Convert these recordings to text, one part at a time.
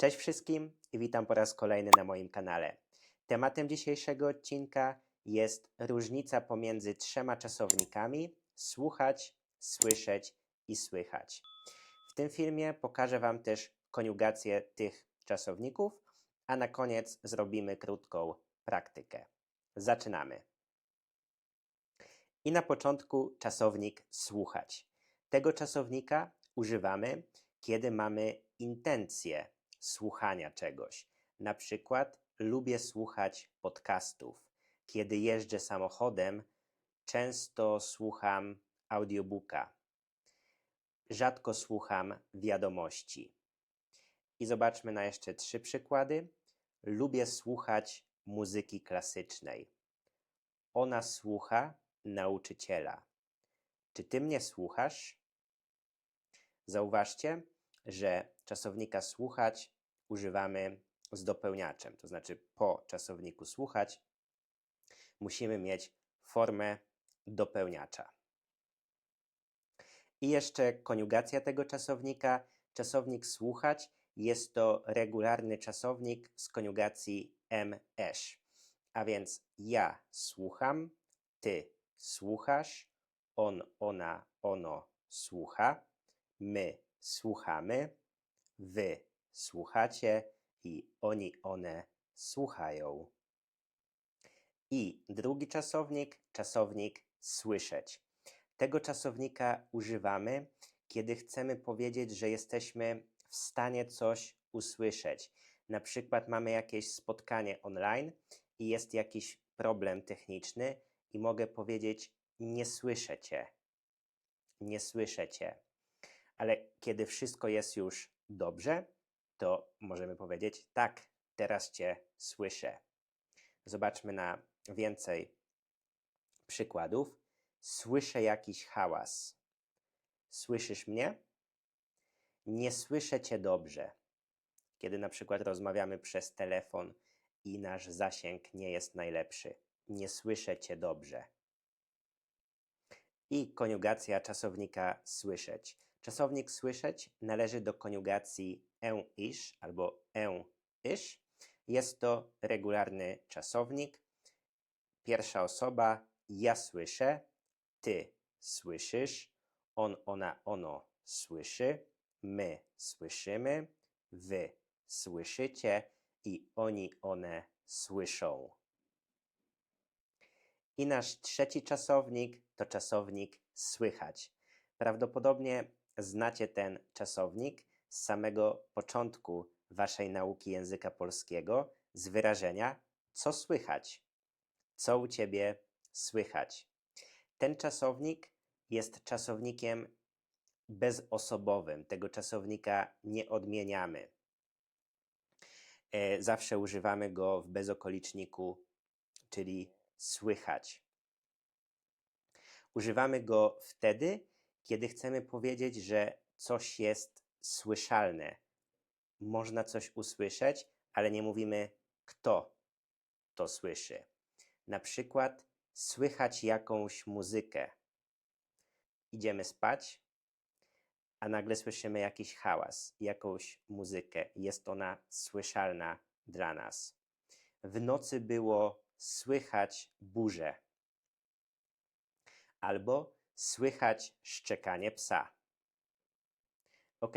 Cześć wszystkim i witam po raz kolejny na moim kanale. Tematem dzisiejszego odcinka jest różnica pomiędzy trzema czasownikami słuchać, słyszeć i słychać. W tym filmie pokażę Wam też koniugację tych czasowników, a na koniec zrobimy krótką praktykę. Zaczynamy. I na początku czasownik słuchać. Tego czasownika używamy, kiedy mamy intencję słuchania czegoś. Na przykład lubię słuchać podcastów. Kiedy jeżdżę samochodem, często słucham audiobooka. Rzadko słucham wiadomości. I zobaczmy na jeszcze trzy przykłady. Lubię słuchać muzyki klasycznej. Ona słucha nauczyciela. Czy ty mnie słuchasz? Zauważcie, że czasownika słuchać używamy z dopełniaczem, to znaczy po czasowniku słuchać musimy mieć formę dopełniacza. I jeszcze koniugacja tego czasownika. Czasownik słuchać jest to regularny czasownik z koniugacji ms. A więc ja słucham, ty słuchasz, on, ona, ono słucha, my słuchamy, wy słuchacie i oni, one słuchają. I drugi czasownik, czasownik słyszeć. Tego czasownika używamy, kiedy chcemy powiedzieć, że jesteśmy w stanie coś usłyszeć. Na przykład mamy jakieś spotkanie online i jest jakiś problem techniczny i mogę powiedzieć: Nie słyszę cię. Nie słyszę cię. Ale kiedy wszystko jest już dobrze, to możemy powiedzieć: Tak, teraz cię słyszę. Zobaczmy na więcej przykładów. Słyszę jakiś hałas. Słyszysz mnie? Nie słyszę cię dobrze. Kiedy na przykład rozmawiamy przez telefon i nasz zasięg nie jest najlepszy. Nie słyszę cię dobrze. I koniugacja czasownika słyszeć. Czasownik słyszeć należy do koniugacji e isz albo e isz. Jest to regularny czasownik. Pierwsza osoba ja słyszę, ty słyszysz, on, ona, ono słyszy, my słyszymy, wy słyszycie i oni, one słyszą. I nasz trzeci czasownik to czasownik słychać. Prawdopodobnie znacie ten czasownik z samego początku waszej nauki języka polskiego z wyrażenia co słychać? Co u ciebie słychać? Ten czasownik jest czasownikiem bezosobowym. Tego czasownika nie odmieniamy. E, zawsze używamy go w bezokoliczniku, czyli słychać. Używamy go wtedy, kiedy chcemy powiedzieć, że coś jest słyszalne. Można coś usłyszeć, ale nie mówimy, kto to słyszy. Na przykład słychać jakąś muzykę. Idziemy spać, a nagle słyszymy jakiś hałas, jakąś muzykę. Jest ona słyszalna dla nas. W nocy było słychać burzę. Albo słychać szczekanie psa. Ok,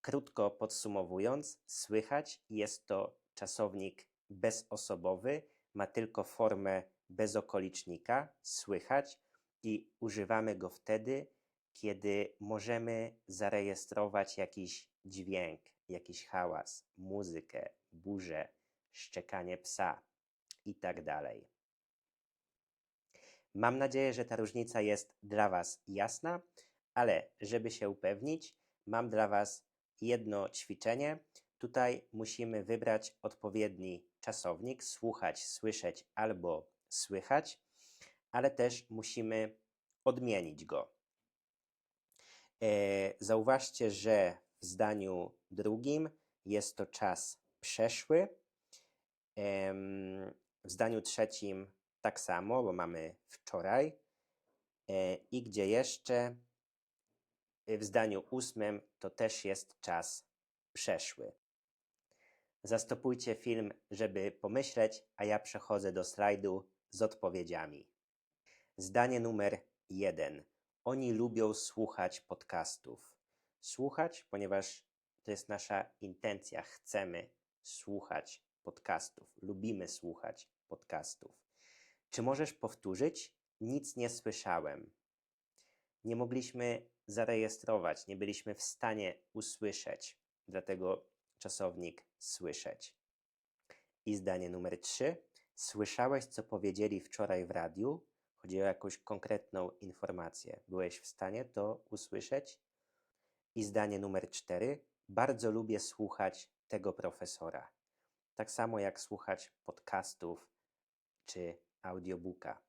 krótko podsumowując, słychać jest to czasownik bezosobowy, ma tylko formę bezokolicznika, słychać i używamy go wtedy, kiedy możemy zarejestrować jakiś dźwięk, jakiś hałas, muzykę, burzę, szczekanie psa i tak. Mam nadzieję, że ta różnica jest dla Was jasna, ale żeby się upewnić, mam dla Was jedno ćwiczenie. Tutaj musimy wybrać odpowiedni czasownik, słuchać, słyszeć albo słychać, ale też musimy odmienić go. E, zauważcie, że w zdaniu drugim jest to czas przeszły. W zdaniu trzecim tak samo, bo mamy wczoraj. E, I gdzie jeszcze w zdaniu ósmym to też jest czas przeszły. Zastopujcie film, żeby pomyśleć, a ja przechodzę do slajdu z odpowiedziami. Zdanie numer jeden. Oni lubią słuchać podcastów. Słuchać, ponieważ to jest nasza intencja. Chcemy słuchać podcastów. Lubimy słuchać podcastów. Czy możesz powtórzyć? Nic nie słyszałem. Nie mogliśmy zarejestrować, nie byliśmy w stanie usłyszeć, dlatego czasownik słyszeć. I zdanie numer trzy. Słyszałeś, co powiedzieli wczoraj w radiu? Chodzi o jakąś konkretną informację. Byłeś w stanie to usłyszeć? I zdanie numer cztery. Bardzo lubię słuchać tego profesora. Tak samo jak słuchać podcastów czy audiobooka.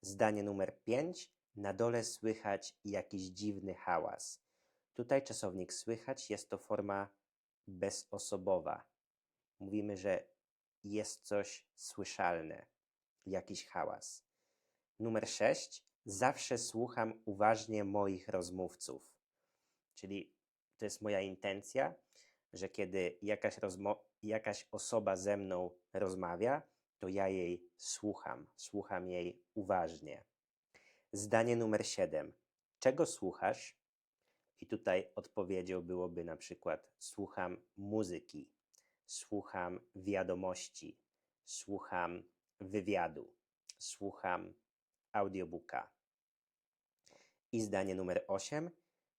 Zdanie numer pięć. Na dole słychać jakiś dziwny hałas. Tutaj czasownik słychać jest to forma bezosobowa. Mówimy, że jest coś słyszalne, jakiś hałas. Numer 6. Zawsze słucham uważnie moich rozmówców. Czyli to jest moja intencja, że kiedy jakaś, jakaś osoba ze mną rozmawia, to ja jej słucham, słucham jej uważnie. Zdanie numer 7. Czego słuchasz? I tutaj odpowiedzią byłoby na przykład: słucham muzyki, słucham wiadomości, słucham wywiadu, słucham audiobooka. I zdanie numer 8.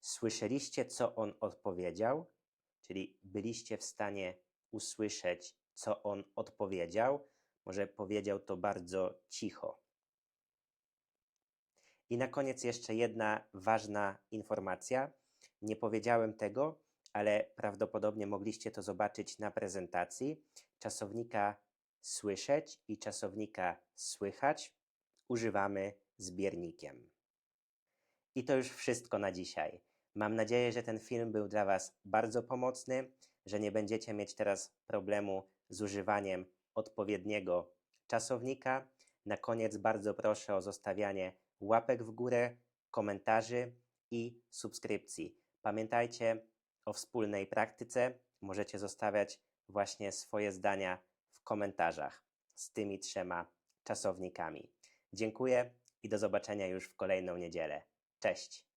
Słyszeliście, co on odpowiedział? Czyli byliście w stanie usłyszeć, co on odpowiedział. Może powiedział to bardzo cicho. I na koniec jeszcze jedna ważna informacja. Nie powiedziałem tego, ale prawdopodobnie mogliście to zobaczyć na prezentacji. Czasownika słyszeć i czasownika słychać używamy zbiernikiem. I to już wszystko na dzisiaj. Mam nadzieję, że ten film był dla Was bardzo pomocny, że nie będziecie mieć teraz problemu z używaniem odpowiedniego czasownika. Na koniec bardzo proszę o zostawianie łapek w górę, komentarzy i subskrypcji. Pamiętajcie o wspólnej praktyce. Możecie zostawiać właśnie swoje zdania w komentarzach z tymi trzema czasownikami. Dziękuję i do zobaczenia już w kolejną niedzielę. Cześć!